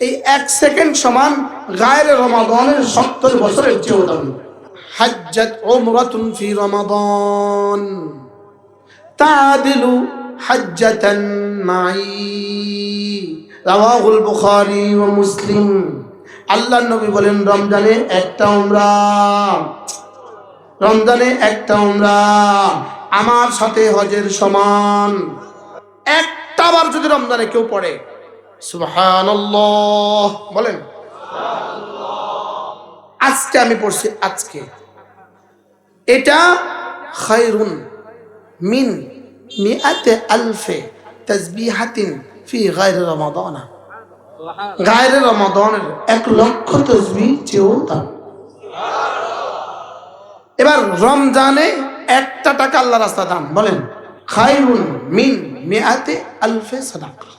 এই এক সেকেন্ড সমান গায়ের রমাদানের সত্তর বছরের চেয়েও দামি হাজ্জাত ওমরাতুন ফি রমাদান। তাদিলু হাজ্জাতান মাই। রাওয়াহুল বুখারী ওয়া মুসলিম। আল্লাহর নবী বলেন, রমজানে একটা উমরা। রমজানে একটা উমরা। আমার সাথে হজের সমান। একটা বার যদি রমজানে কেউ পড়ে বলেন। আজকে আমি পড়ছি আজকে। এটা খায়রুন মিন মিআতে আলফে তাসবিহাতিন ফি গায়রি রমাদানা। গায়রে রমাদানের এক লক্ষ তসবিহ চেয়েও দাম এবার রমজানে একটা টাকা আল্লাহ রাস্তা দাম বলেন। খায়রুন মিন মিআতে আলফে সাদাকা।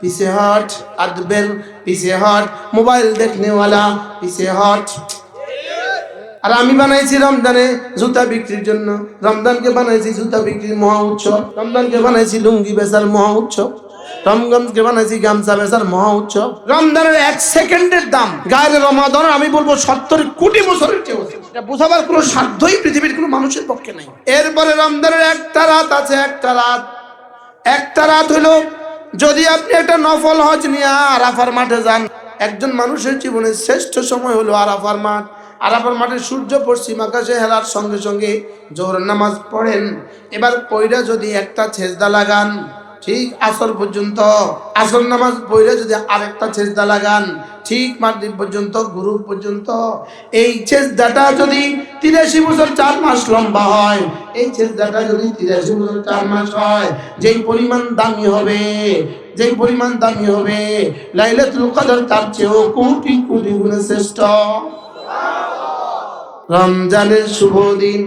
পিছে হট আদবের পিছে হট, মোবাইল দেখনে वाला পিছে হট। আর আমি বানাইছি রমজানে জুতা বিক্রির জন্য। রমজানকে বানাইছি জুতা বিক্রির মহা উৎসব। রমজানকে বানাইছি লুঙ্গি বেচার মহা উৎসব। রমজানকে বানাইছি গামছা বেচার মহা উৎসব। রমজানের এক সেকেন্ডের দাম। গায়ের রমাদান, আমি বলব সত্তর কোটি বছরের চেয়ে বোঝাবার কোনো সাধ্যই পৃথিবীর কোনো মানুষের পক্ষে নেই। এরপরে রমজানের একটা রাত আছে, একটা রাত। একটা রাত হলো যদি আপনি একটা নফল হজ নিয়ে আরাফার মাঠে যান, একজন মানুষের জীবনের শ্রেষ্ঠ সময় হলো আরাফার মাঠ। আরাফার মাঠে সূর্য পশ্চিম আকাশে হেলার সঙ্গে সঙ্গে জোহর নামাজ পড়েন। এবার পয়রা যদি একটা ছেজদা লাগান ঠিক আসর পর্যন্ত। আসর নামাজ পড়ে যদি আরেকটা ছেজদা লাগান, ঠিক মাগরিব পর্যন্ত গুরু পর্যন্ত। এই ছেজদাটা যদি তিরাশি বছর চার মাস লম্বা হয়, এই ছেজদাটা যদি তিরাশি বছর চার মাস হয়, যেই পরিমাণ দামি হবে, যেই পরিমাণ দামি হবে, লাইলাতুল কদর তার চেয়েও কোটি কোটি গুণে শ্রেষ্ঠ। রমজানের শুভ দিন।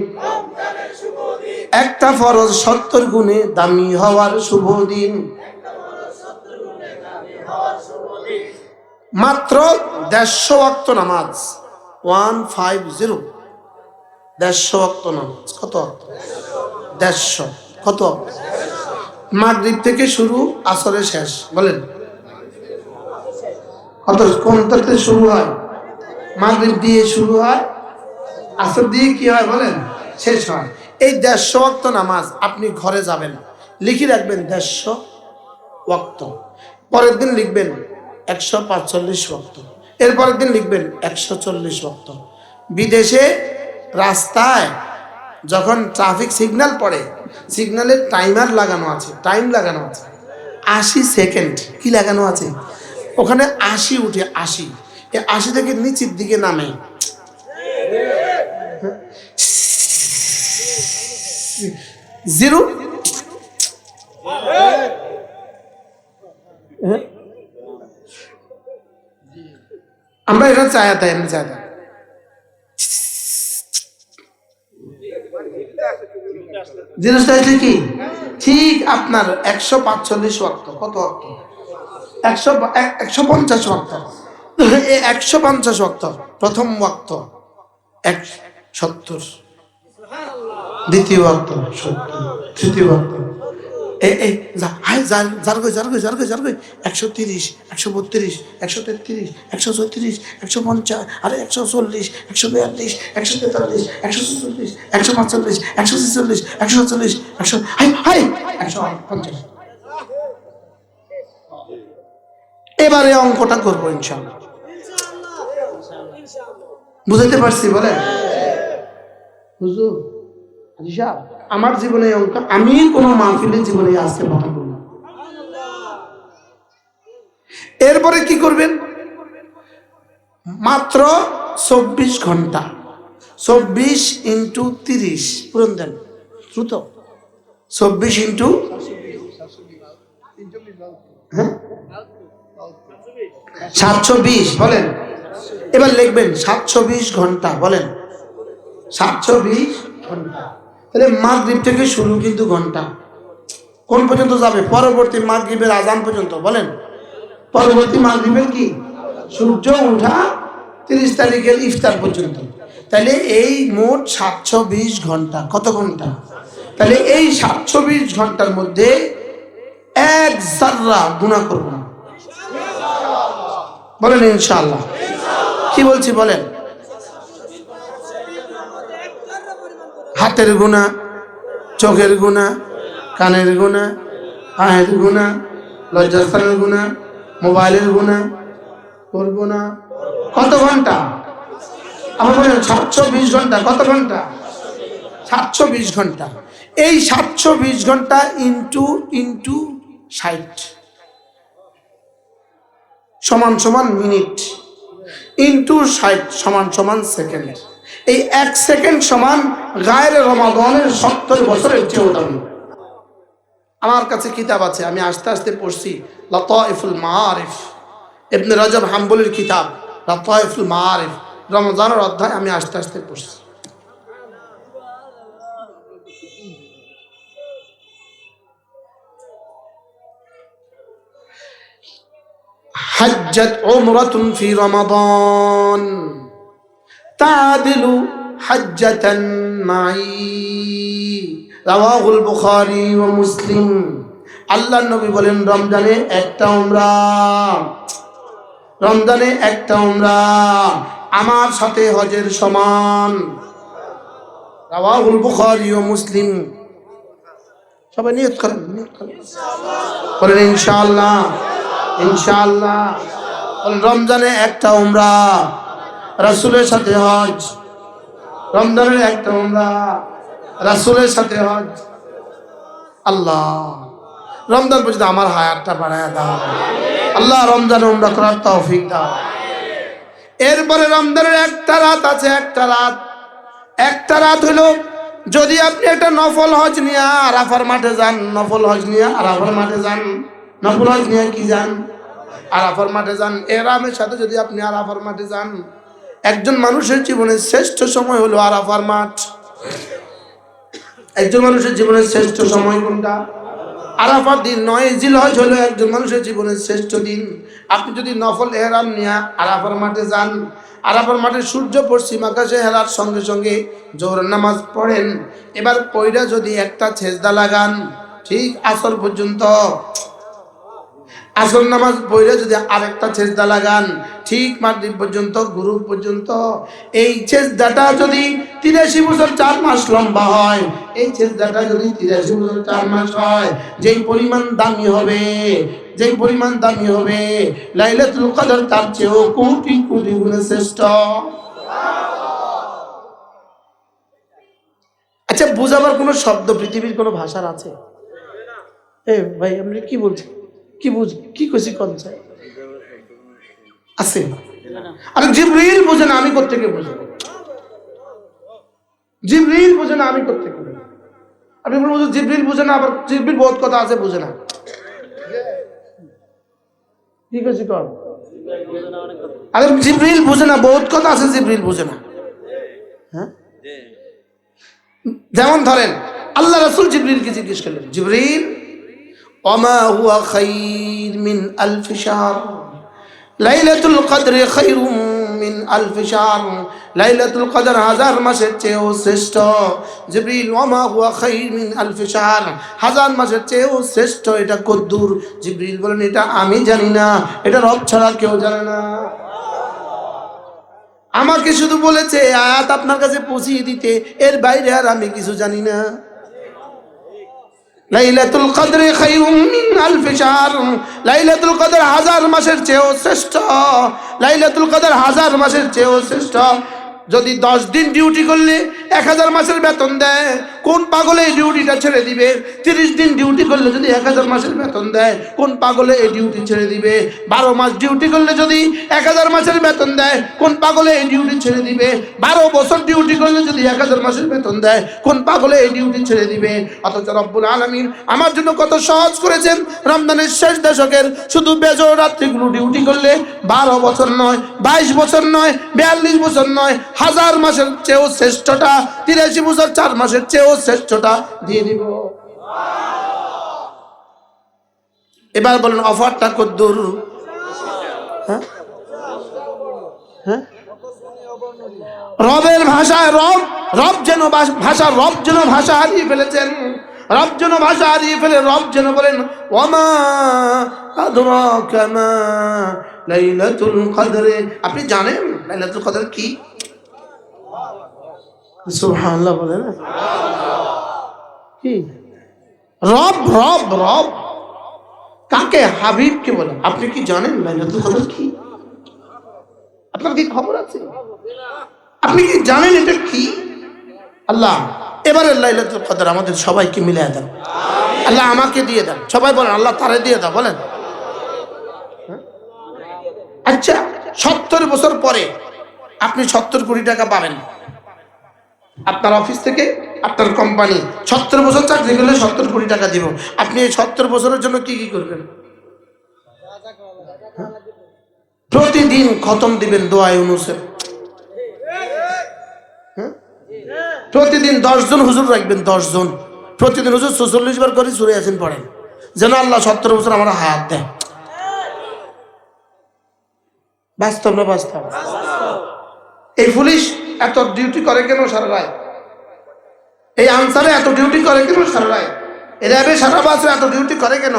একটা ফরজ সত্তর গুণে দামি হওয়ার শুভ দিন। মাত্র দেড়শো ওয়াক্ত নামাজ। One five zero. দেড়শো ওয়াক্ত নামাজ। কত? দেড়শো। কত? মাগরিব থেকে শুরু আসরে শেষ। বলেন। কত? কোনটাতে শুরু হয়? মাগরিব দিয়ে শুরু হয়? আসর দিয়ে কি হয়? বলেন। শেষ হয়। এই দেড়শো ওয়াক্ত নামাজ আপনি ঘরে যাবেন লিখে রাখবেন দেড়শো ওয়াক্ত। পরের দিন লিখবেন একশো পাঁচচল্লিশ ওয়াক্ত। এরপরের দিন লিখবেন একশো চল্লিশ ওয়াক্ত। বিদেশে রাস্তায় যখন ট্রাফিক সিগন্যাল পড়ে সিগন্যালের টাইমার লাগানো আছে টাইম লাগানো আছে। আশি সেকেন্ড কি লাগানো আছে? ওখানে আশি উঠে আশি। এ আশি থেকে নিচের দিকে নামে। জিরো? আমরা এটা চায়াতা এমনি চায়াতা জিনিসটা হচ্ছে কি? ঠিক আপনার একশো পাঁচচল্লিশ ওয়াক্ত কত ওয়াক্ত একশো এক- একশো পঞ্চাশ এই একশো পঞ্চাশ ওয়াক্ত প্রথম ওয়াক্ত এক সত্তর। দ্বিতীয় ওয়াক্ত সত্তর তৃতীয় ওয়াক্ত এই এই হাই যার যার গই যার গই যার গই যার গই একশো তিরিশ একশো বত্রিশ একশো তেত্রিশ একশো চৌত্রিশ একশো পঞ্চাশ আরে একশো চল্লিশ একশো বিয়াল্লিশ একশো তেতাল্লিশ একশো চল্লিশ একশো পাঁচচল্লিশ একশো ছেচল্লিশ একশো চল্লিশ একশো হাই হাই একশো পঞ্চাশ। এবারে অঙ্কটা করব ইনশাল্লাহ বুঝতে পারছি বলে? হুজুর আমার জীবনে অঙ্ক আমি কোনো মাহফিলের জীবনে আসতে পারব না। এরপরে কি করবেন? মাত্র চব্বিশ ঘণ্টা, চব্বিশ ইন্টু তিরিশ। পূরণ দেন, দ্রুত। চব্বিশ ইন্টু হ্যাঁ? সাতশো বিশ বলেন। এবার লিখবেন সাতশো বিশ ঘণ্টা, বলেন। সাতশো বিশ ঘণ্টা। তাহলে মাগরীব থেকে শুরু কিন্তু ঘণ্টা। কোন পর্যন্ত যাবে? পরবর্তী মাগরীবের আজান পর্যন্ত, বলেন। পরবর্তী মাগরীবের কি? সূর্য উঠা তিরিশ তারিখের ইফতার পর্যন্ত। তাহলে এই মোট সাতশো বিশ ঘণ্টা। কত ঘণ্টা? তাহলে এই সাতশো বিশ ঘণ্টার মধ্যে এক জাররা গুণা করব না। বলেন ইনশাআল্লাহ। কি বলছি বলেন? হাতের গুণা, চোখের গুণা, কানের গুণা, পায়ের গুণা লজ্জাস্থানের গুণা, মোবাইলের গুণা করব না কত ঘণ্টা? আমার বলেন সাতশো বিশ ঘণ্টা। কত ঘণ্টা? সাতশো বিশ ঘণ্টা। এই সাতশো বিশ ঘণ্টা ইন্টু ইন্টু ষাট। সমান সমান মিনিট। ইন্টু ষাট সমান সমান সেকেন্ড। এই এক সেকেন্ড সমান গায়ের রমাদনের সত্তর বছরের চেয়েও দামি আমার কাছে কিতাব আছে আমি আস্তে আস্তে পড়ছি লতাইফুল মারিফ ইবনে রজব হাম্বলির কিতাব লতাইফুল মারিফ রমজানের অধ্যায় আমি আস্তে আস্তে পড়ছি حجت عمرة في رمضان তাদিলু হাজ্জাতান মাই রাওয়াহুল বুখারী ও মুসলিম। আল্লাহ নবী বলেন, রমজানে একটা ওমরা রমজানে একটা ওমরা আমার সাথে হজের সমান। রাওয়াহুল বুখারী ও মুসলিম। সবাই নিয়ত করেন নিয়ত করেন। বলেন, ইনশাআল্লাহ ইনশাআল্লাহ। রমজানে একটা ওমরা রাসূলের সাথে হজ। রমজানের একটা উমরা রাসূলের সাথে হজ। আল্লাহ, রমজান পর্যন্ত আমার হায়ারটা বাড়ায় দাও। আল্লাহ রমজান উমরা করার তৌফিক দাও। এরপরে রমজানের একটা রাত আছে, একটা রাত। একটা রাত হলো, যদি আপনি একটা নফল হজ নিয়ে আরাফার মাঠে যান, নফল হজ নিয়ে আরাফার মাঠে যান, নফল হজ নিয়ে কি যান? আরাফার মাঠে যান, এরামের সাথে যদি আপনি আরাফার মাঠে যান একজন মানুষের জীবনের শ্রেষ্ঠ সময় হলো আরাফার মাঠ। একজন মানুষের জীবনের শ্রেষ্ঠ সময় কোনটা? আরাফার দিন নয় জিল হজ হলো একজন মানুষের জীবনের শ্রেষ্ঠ দিন। আপনি যদি নফল এহরাম নিয়ে আরাফার মাঠে যান, আরাফার মাঠে সূর্য পশ্চিম আকাশে হেরার সঙ্গে সঙ্গে জোহর নামাজ পড়েন। এবার পয়রা যদি একটা ছেজদা লাগান, ঠিক আসর পর্যন্ত আসর নামাজ পড়ে যদি আরেকটা ছেজদা লাগান, ঠিক মাগরিব পর্যন্ত গুরু পর্যন্ত, এই ছেজদাটা যদি তিরাশি বছর চার মাস লম্বা হয়, এই ছেজদাটা যদি তিরাশি বছর চার মাস হয়, যেই পরিমাণ দামি হবে, যেই পরিমাণ দামি হবে, লাইলাতুল কদর তার চেয়েও কোটি কোটি গুণে শ্রেষ্ঠ। আচ্ছা বুঝাবার কোনো শব্দ, পৃথিবীর কোনো ভাষার আছে? এ ভাই, আপনি কি বলছেন? কি বুঝ কি কইছি কোন চাই আছে। আরে জিবরিল বোঝে না আমি কোত্থেকে বুঝব? জিবরিল বোঝে না আমি কোত্থেকে বুঝব? আপনি বলব জিবরিল বোঝে না আবার জিবরিল বহুত কথা আছে বোঝে না। কি কইছি কর আরে জিবরিল বোঝে না বহুত কথা আছে জিবরিল বোঝে না। হ্যাঁ? যেমন ধরেন আল্লাহ রাসূল জিবরিলকে জিজ্ঞেস করলেন জিবরিল হুয়া খাইর মিন মিন হাজার মাসের শ্রেষ্ঠ। মিন হাজার মাসের শ্রেষ্ঠ এটা কদ্দুর। বলেন, এটা আমি জানি না। এটা রব ছাড়া কেউ জানে না। আমাকে শুধু বলেছে, আয়াত আপনার কাছে পৌঁছিয়ে দিতে। এর বাইরে আর আমি কিছু জানি না। লাইলাতুল কদরে খায়রুম মিন আলফ শাহর। লাইলাতুল কদর হাজার মাসের চেয়েও শ্রেষ্ঠ। লাইলাতুল কদর হাজার মাসের চেয়েও শ্রেষ্ঠ। যদি দশ দিন ডিউটি করলে এক হাজার মাসের বেতন দেয়, কোন পাগলে এই ডিউটিটা ছেড়ে দিবে? তিরিশ দিন ডিউটি করলে যদি এক হাজার মাসের বেতন দেয়, কোন পাগলে এই ডিউটি ছেড়ে দিবে? বারো মাস ডিউটি করলে যদি এক হাজার মাসের বেতন দেয়, কোন পাগলে এই ডিউটি ছেড়ে দিবে? বারো বছর ডিউটি করলে যদি এক হাজার মাসের বেতন দেয়, কোন পাগলে এই ডিউটি ছেড়ে দিবে? অথচ রব্বুল আলমিন আমার জন্য কত সহজ করেছেন। রমজানের শেষ দশকের শুধু বেজর রাত্রিগুলো ডিউটি করলে বারো বছর নয়, বাইশ বছর নয়, বিয়াল্লিশ বছর নয় হাজার মাসের চেয়েও শ্রেষ্ঠটা, তিরাশি বছর চার মাসের চেয়েও শ্রেষ্ঠটা দিয়ে দিব। এবার বলেন, অফারটা কদ্দুর হ্যাঁ? হ্যাঁ? রবের ভাষায় রব রব যেন ভাষা রব যেন ভাষা হারিয়ে ফেলেছেন। রব যেন ভাষা হারিয়ে ফেলে, রব যেন বলেন, ওমা লাইলাতুল কদরে। আপনি জানেন লাইলাতুল কদর কি? সুবহানাল্লাহ বলেন কি? রব রব রব। কাকে? হাবিবকে বলেন আপনি কি জানেন? লাইলাতুল কদর কি? আপনার কি খবর আছে? আপনি কি জানেন এটা কি? আল্লাহ এবারে লাইলাতুল কদর আমাদের সবাইকে মিলিয়ে দেন আল্লাহ আমাকে দিয়ে দেন সবাই বলেন আল্লাহ তারে দিয়ে দাও বলেন? আচ্ছা সত্তর বছর পরে আপনি সত্তর কোটি টাকা পাবেন। আপনার অফিস থেকে আপনার কোম্পানি সত্তর বছর চাকরি করলে সত্তর কোটি টাকা দিব। আপনি এই সত্তর বছরের জন্য কি কি করবেন? প্রতিদিন খতম দিবেন দোয়া ইউনুসের। হ্যাঁ? প্রতিদিন দশজন হুজুর রাখবেন, দশজন। প্রতিদিন হুজুর চল্লিশ বার করে চুরে আছেন পড়েন। যেন আল্লাহ সত্তর বছর আমার হায়াত দেয়। বাস্তব না বাস্তব? এই পুলিশ এত ডিউটি করে কেন সারা রায়? এই আনসারে এত ডিউটি করে কেন সারা রায়? র্যাবে সারা বছর এত ডিউটি করে কেন?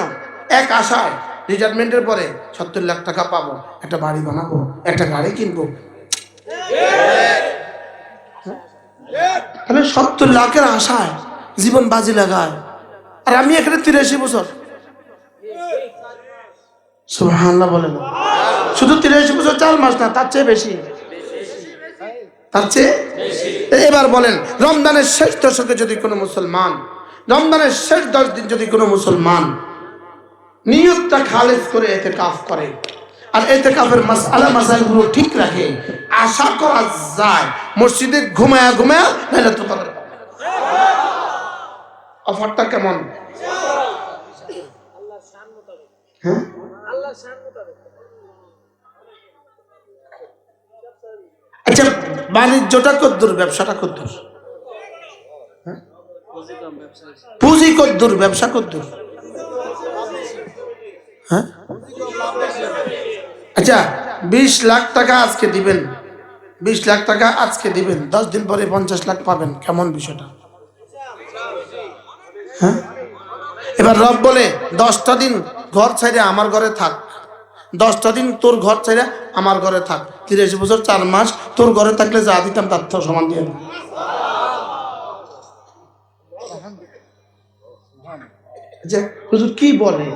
এক আশায় রিটায়ারমেন্টের পরে সত্তর লাখ টাকা পাবো, একটা বাড়ি বানাবো, একটা গাড়ি কিনবো। তাহলে সত্তর লাখের আশায় জীবন বাজি লাগায়। আর আমি এখানে তিরাশি বছর। বলে শুধু তিরাশি বছর চার মাস না, তার চেয়ে বেশি। তার চেয়ে এবার বলেন রমজানের শেষ দশকে যদি কোনো মুসলমান রমজানের শেষ দশ দিন যদি কোনো মুসলমান নিয়তটা খালেজ করে এতে কাফ করে আর এতে কাফের মাসালা মাসাইলগুলো ঠিক রাখে আশা করা যায় মসজিদে ঘুমায়া ঘুমায়া। অফারটা কেমন? হ্যাঁ আচ্ছা বাণিজ্যটা কদ্দুর ব্যবসাটা কদ্দুর হ্যাঁ? পুঁজি কদ্দুর ব্যবসা কদ্দুর হ্যাঁ? আচ্ছা বিশ লাখ টাকা আজকে দিবেন। বিশ লাখ টাকা আজকে দিবেন। দশ দিন পরে পঞ্চাশ লাখ পাবেন, কেমন বিষয়টা? হ্যাঁ? এবার রব বলে, দশটা দিন ঘর ছেড়ে আমার ঘরে থাক। দশটা দিন তোর ঘর ছেড়ে আমার ঘরে থাক। তিরিশ বছর, চার মাস তোর ঘরে থাকলে যা দিতাম তার সমান দিয়ে দেব। আচ্ছা হুজুর কি বলে?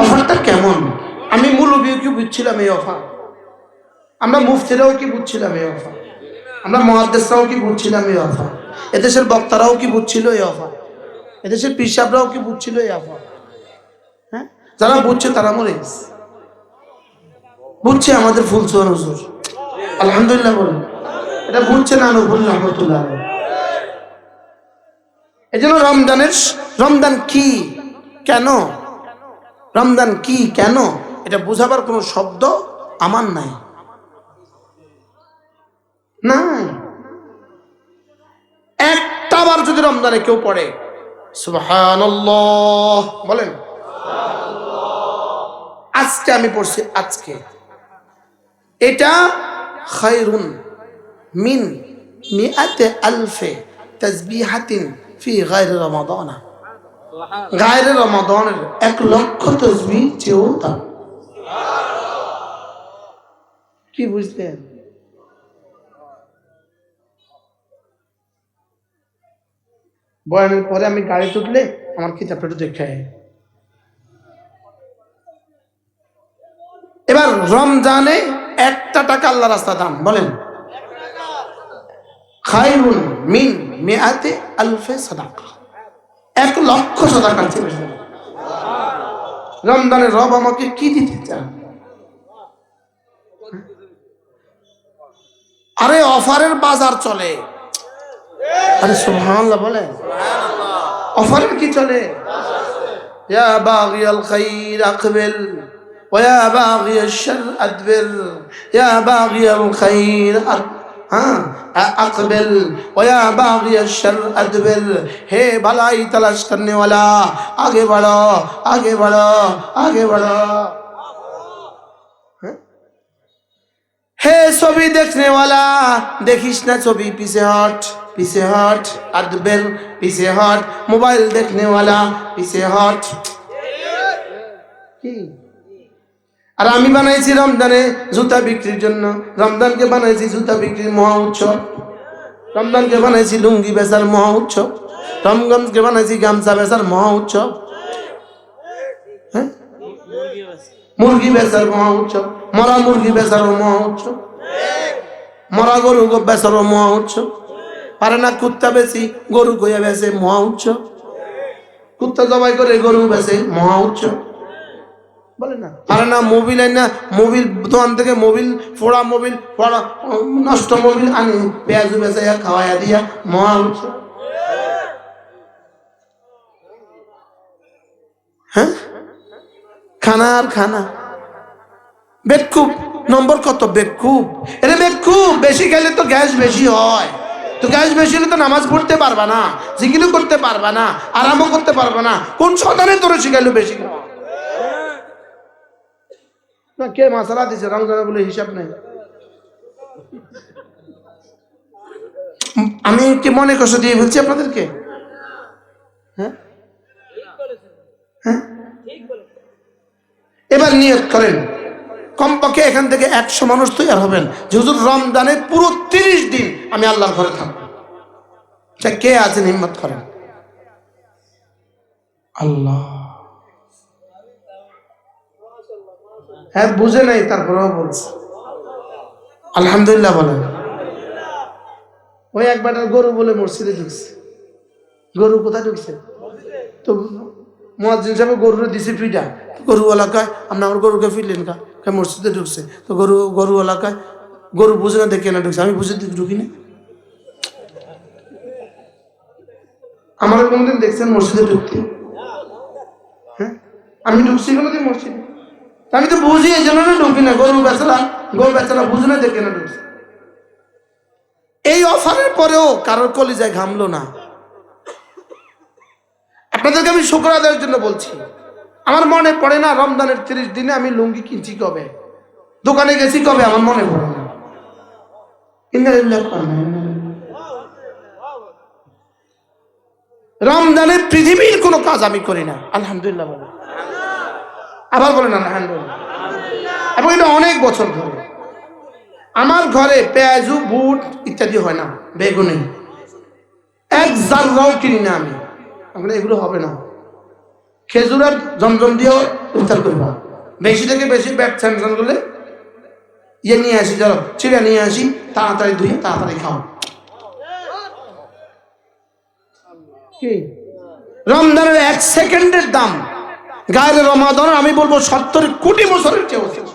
অফারটা কেমন? আমি মূলবীয় কি বুঝছিলাম এই অফার? আমরা মুফতিরাও কি বুঝছিলাম এই অফার? আমরা মহাদেশরাও কি বুঝছিলাম এই অফার? এদেশের বক্তারাও কি বুঝছিল এই অফার? এদেশের পিসাবরাও কি বুঝছিল এই অফার? হ্যাঁ? যারা বুঝছে তারা মরে গেছে। বুঝছে আমাদের ফুল সোহান হুজুর। আলহামদুলিল্লাহ বলুন। এটা বুঝছে না নবুল রহমতুল্লাহ এই জন্য রমজানের রমজান কি? কেন? রমজান কি? কেন? এটা বোঝাবার কোনো শব্দ আমার নাই। না একটা বার যদি রমজানে কেউ পড়ে, সুবহানাল্লাহ, বলেন। আজকে আমি পড়ছি আজকে। এটা খায়রুন মিন মিআতে আলফে তাসবিহাতিন ফি গায়রি রমাদানা। গায়রে রমাদানের এক লক্ষ তসবিহ চেয়েও দাম কি বুঝলেন? বয়ানের পরে আমি গাড়ি তুললে আমার কিতাবটা একটু দেখে। এবার রমজানে একটা টাকা আল্লাহ রাস্তা দান, বলেন। মিন মিআতে আলফে সাদাকা। এক লক্ষ বেশি রমজানে রব আমাকে কি দিতে চান? আরে অফারের বাজার চলে। আরে সুবহানাল্লাহ বলে অফারের কি চলে? ইয়া বাগিয়াল খাইর আকবিল। ويا باغي الشر أدبر يا باغي الخير اقبل ویا باغی الشر ادبر ہے بھلائی تلاش کرنے والا آگے بڑھو آگے بڑھو آگے بڑھو ہے چھبی دیکھنے والا دیکھیشنا نا چھبی پیچھے ہٹ پیسے ہٹ ادبر پیسے ہٹ موبائل دیکھنے والا پیچھے ہٹ আর আমি বানাইছি রমজানে জুতা বিক্রির জন্য। রমজানকে বানাইছি জুতা বিক্রির মহা উৎসব। রমজানকে বানাইছি লুঙ্গি বেচার মহা উৎসব। রমজানকে বানাইছি গামছা বেচার মহা উৎসব। হ্যাঁ? মুরগি বেচার মহা উৎসব। মরা মুরগি বেচার মহা উৎসব। মরা গরু বেচার মহা উৎসব। পারে না কুত্তা বেশি গরু গইয়া বেচে মহা উৎসব। কুত্তা জবাই করে গরু বেচে মহা উৎসব। আরে না মোবিল মোবিল দোকান থেকে মোবিল ফোড়া মোবিল ফোড়া, নষ্ট মোবিল আনি পেঁয়াজ খাওয়াইয়া দিয়া, মহা হ্যাঁ? খানা আর খানা। বেকুব, নম্বর কত? বেকুব। এরে বেকুব, বেশি খেলে তো গ্যাস বেশি হয়। তো গ্যাস বেশি হলে তো নামাজ পড়তে পারবা না, জিকিরও করতে পারবা না, আরামও করতে পারবা না। কোন সন্তানে তোর শিখাইলো বেশি? খাওয়া না, কে মাসালা দিছে? রমজানে বলে হিসাব নেই। আমি কি মনে কষ্ট দিয়ে বলছি আপনাদেরকে? হ্যাঁ? হ্যাঁ? এবার নিয়ত করেন। কমপক্ষে এখান থেকে একশো মানুষ তৈরি হবেন। যে হুজুর রমজানে পুরো তিরিশ দিন আমি আল্লাহর ঘরে থাকব। সে কে আছেন হিম্মত করেন? আল্লাহ। হ্যাঁ বুঝে নাই, তারপরেও বলছে। আলহামদুলিল্লাহ বলেন ওই একবার গরু বলে মসজিদে ঢুকছে। গরু কোথায় ঢুকছে? তো মহাজিন সাহেব গরুরে দিছে ফিটা গরুওয়ালা কয়, আপনি আমার গরুকে ফিরলেন কা মসজিদে ঢুকছে। তো গরু, গরুওয়ালা কয়, গরু বুঝে না দেখে না ঢুকছে। আমি বুঝে দিকে ঢুকি না আমার কোনদিন দেখছেন মসজিদে ঢুকতে? হ্যাঁ? আমি ঢুকছি কোনোদিন মসজিদে? আমি তো বুঝি এই জন্য না ঢুকি না গরু বেচারা গরু বেচারা বুঝে না দেখে না ঢুকছে এই অফারের পরেও কারোর কলিজায় ঘামলো না। আপনাদেরকে আমি শুক্র আদায়ের জন্য বলছি, আমার মনে পড়ে না রমজানের তিরিশ দিনে আমি লুঙ্গি কিনছি কবে? দোকানে গেছি কবে? আমার মনে পড়ে না। ইন্না লিল্লাহি ওয়া ইন্না ইলাইহি রাজিউন। রমজানে পৃথিবীর কোনো কাজ আমি করি না, আলহামদুলিল্লাহ আবার বলেন আলহামদুলিল্লাহ এবং এটা অনেক বছর ধরে। আমার ঘরে পেঁয়াজু, বুট ইত্যাদি হয় না, বেগুনি। এক জাররাও কিনি না আমি। আমরা এগুলো হবে না। খেজুর আর জমজম দিয়েও উদ্ধার করব। বেশি থেকে বেশি ব্যাট স্যামসাং করলে ইয়ে নিয়ে আসি চলো চিড়া নিয়ে আসি, তাড়াতাড়ি ধুয়ে তাড়াতাড়ি খাও। কি? রমজানের এক সেকেন্ডের দাম। গায়ের রমাদান, আমি বলব সত্তর কোটি বছরের চেয়ে।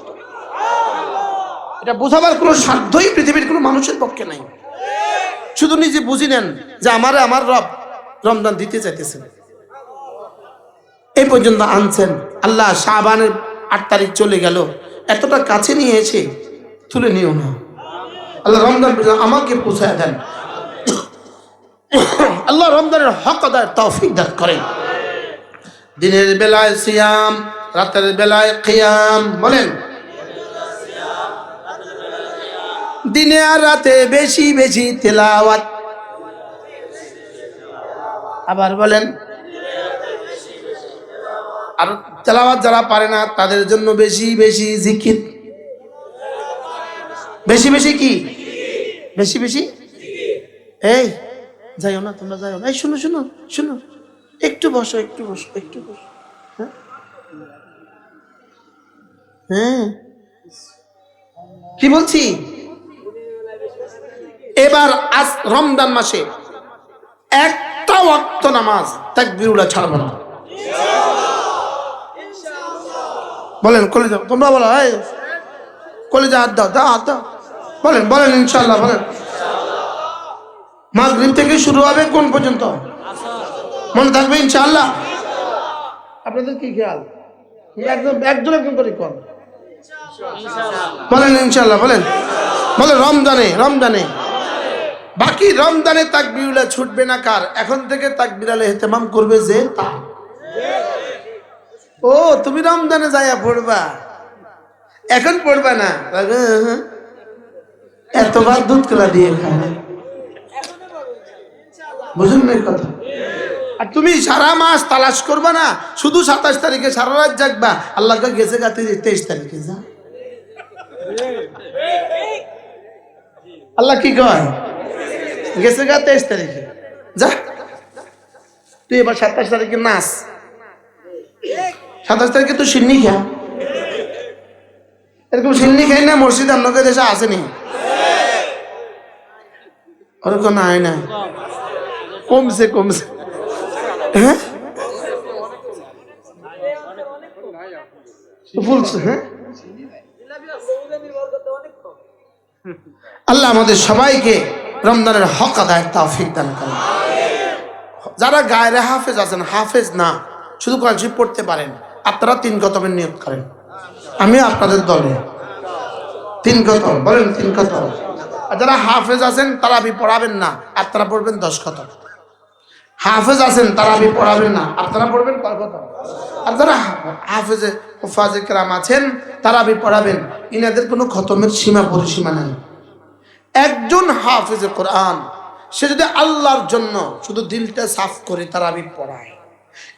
এটা বোঝাবার কোনো সাধ্যই পৃথিবীর কোনো মানুষের পক্ষে নাই। শুধু নিজে বুঝি নেন যে আমারে আমার রব রমজান দিতে চাইতেছেন। এই পর্যন্ত আনছেন। আল্লাহ শাহবানের আট তারিখ চলে গেল। এতটা কাছে নিয়ে এসে তুলে নিও না। আল্লাহ রমজান আমাকে পৌঁছায় দেন। আল্লাহ রমজানের হক আদায় তৌফিক দান করেন। দিনের বেলায় সিয়াম, রাতের বেলায় কিয়াম বলেন। দিনে আর রাতে বেশি বেশি তেলাওয়াত। আবার বলেন, আর তেলাওয়াত যারা পারে না, তাদের জন্য বেশি বেশি জিকির। বেশি বেশি কি? বেশি বেশি? এই, যাইও না, তোমরা যাইও না। এই, শুনো শুনো শুনো। একটু বসো একটু বসো একটু বসো। হ্যাঁ? হ্যাঁ। কি বলছি? এবার আজ রমজান মাসে একটা ওয়াক্ত নামাজ তাকবিরুল্লাহ ছাড়বো না। বলেন কলে যাও। তোমরা বলো, এই, কলেজা হাত দাও দাও, হাত দাও। বলেন বলেন ইনশাল্লাহ বলেন। মাগরিব থেকে শুরু হবে কোন পর্যন্ত? মনে থাকবে ইনশাল্লাহ আপনাদের কি খেয়াল? একজন একজন একজন করে কর বলেন ইনশাল্লাহ বলেন। বলেন রমজানে রমজানে। বাকি রমজানে তাকবিরুল্লাহ ছুটবে না কার? এখন থেকে তাকবিরালে হেতেমাম করবে যে তা। ও তুমি রমজানে যাইয়া পড়বা। এখন পড়বা না? এতবার দুধ কলা দিয়ে খায়। বুঝুন না কথা। আর তুমি সারা মাস তালাশ করবা না, শুধু সাতাশ তারিখে সারা রাত জাগবা। আল্লাহকে গেছে গা তুই তেইশ তারিখে, যা। আল্লাহ কি কয়? গেছে গা তেইশ তারিখে। যা। তুই এবার সাতাশ তারিখে নাচ। সাতাশ তারিখে তুই সিন্নি খা। এরকম সিন্নি খাই না, মসজিদ আপনাকে দেশে আসেনি। ওরকম নাই না। কমছে কমছে। হ্যাঁ? হ্যাঁ? আল্লাহ আমাদের সবাইকে রমজানের হক আদায় তৌফিক দান করেন। যারা গায়ের হাফেজ আছেন, হাফেজ না, শুধু কোরআন পড়তে পারেন, আপনারা তিন কতমের নিয়োগ করেন। আমি আপনাদের দলে। তিন কত বলেন তিন কত আর যারা হাফেজ আছেন, তারা আপনি পড়াবেন না, আপনারা পড়বেন দশ কত হাফেজ আছেন, তারা আপনি পড়াবেন না। আপনারা পড়বেন আর যারা হাফেজে হোফাজে কেরাম আছেন, তারা আপনি পড়াবেন। ইনাদের কোনো খতমের সীমা, পরিসীমা নেই। একজন হাফেজে কোরআন, সে যদি আল্লাহর জন্য শুধু দিলটা সাফ করে, তারা আমি পড়ায়।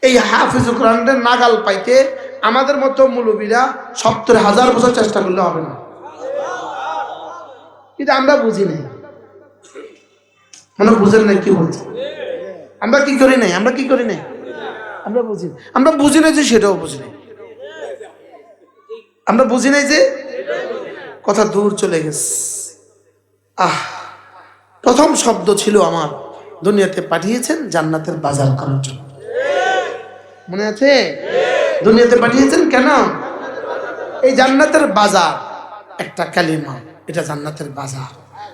এই হাফিজ কোরআনের নাগাল পাইতে আমাদের মতো মুলবিরা সত্তর হাজার বছর চেষ্টা করলে হবে না। কিন্তু আমরা বুঝি নাই। মানে বুঝেন না কি বলছি? আমরা কি করি নাই? আমরা কি করি নাই? আমরা বুঝি আমরা বুঝি নাই যে সেটাও বুঝি নাই। আমরা বুঝি নাই যে কথা দূর চলে গেছে। আহ প্রথম শব্দ ছিল আমার দুনিয়াতে পাঠিয়েছেন জান্নাতের বাজার করার জন্য। মনে আছে? দুনিয়াতে পাঠিয়েছেন কেন? এই জান্নাতের বাজার একটা কালিমা এটা জান্নাতের বাজার।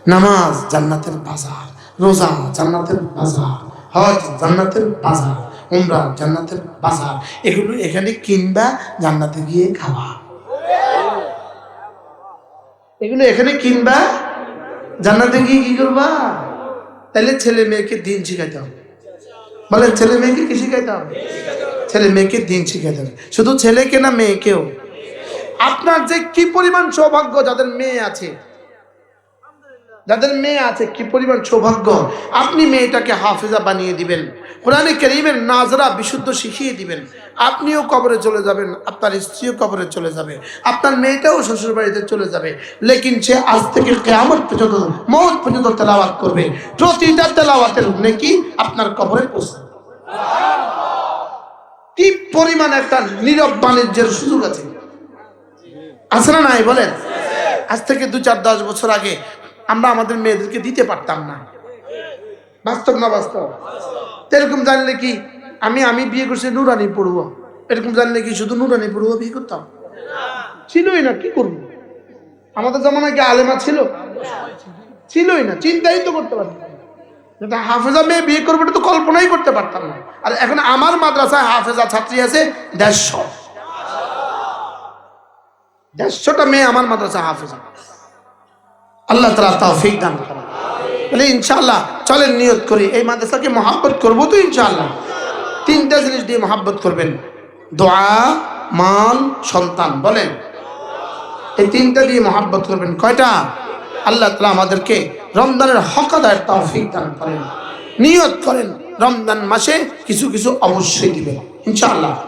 নামাজ জান্নাতের বাজার রোজা জান্নাতের বাজার। হজ, জান্নাতের বাজার, উমরা, জান্নাতের বাজার, এগুলো এখানে কিনবা, জান্নাতে গিয়ে খাওয়া। এগুলো এখানে কিনবা, জান্নাতে গিয়ে কি করবা? তাহলে ছেলে মেয়েকে দিন শিখাইতে হবে। বলে, ছেলে মেয়েকে কি শিখাইতে হবে? ছেলে মেয়েকে দিন শিখাইতে হবে। শুধু ছেলেকে না, মেয়েকেও। আপনার যে কি পরিমাণ সৌভাগ্য, যাদের মেয়ে আছে যাদের মেয়ে আছে, কি পরিমাণ সৌভাগ্য? আপনি মেয়েটাকে হাফেজা বানিয়ে দিবেন। কোরআনে করিমের নাজরা বিশুদ্ধ শিখিয়ে দিবেন। আপনিও কবরে চলে যাবেন, আপনার স্ত্রীও কবরে চলে যাবে, আপনার মেয়েটাও শ্বশুর বাড়িতে চলে যাবে। লেকিন সে আজ থেকে কেমন পর্যন্ত, মত পর্যন্ত তেলাওয়াত করবে। প্রতিটা তেলাওয়াতের নাকি আপনার কবরে পৌঁছাবে কি পরিমাণ একটা নীরব বাণিজ্যের সুযোগ আছে? আছে না নাই? বলেন। আজ থেকে দু চার দশ বছর আগে আমরা আমাদের মেয়েদেরকে দিতে পারতাম না। বাস্তব না বাস্তব? এরকম জানলে কি আমি আমি বিয়ে করছি, নুরানি পড়ব এরকম জানলে কি শুধু নুরানি পড়ব বিয়ে করতাম? ছিলই না, কি করব? আমাদের জামানায় কি আলেমা ছিল? ছিলই না, চিন্তাই তো করতে পারতাম হাফেজা মেয়ে বিয়ে করব তো কল্পনাই করতে পারতাম না। আর এখন আমার মাদ্রাসায় হাফেজা ছাত্রী আছে দেড়শো। দেড়শোটা মেয়ে আমার মাদ্রাসায় হাফেজা। আল্লাহ তালা তৌফিক দান করেন। তাহলে ইনশাআল্লাহ, চলেন নিয়ত করি। এই মাদ্রাসাকে মহাব্বত করব তো ইনশাআল্লাহ। তিনটা জিনিস দিয়ে মহাব্বত করবেন। দোয়া, মান, সন্তান, বলেন। এই তিনটা দিয়ে মহাব্বত করবেন। কয়টা? আল্লাহ তালা আমাদেরকে রমজানের হক আদায়ের তৌফিক দান করেন। নিয়ত করেন। রমজান মাসে কিছু কিছু অবশ্যই দিবেন। ইনশাআল্লাহ।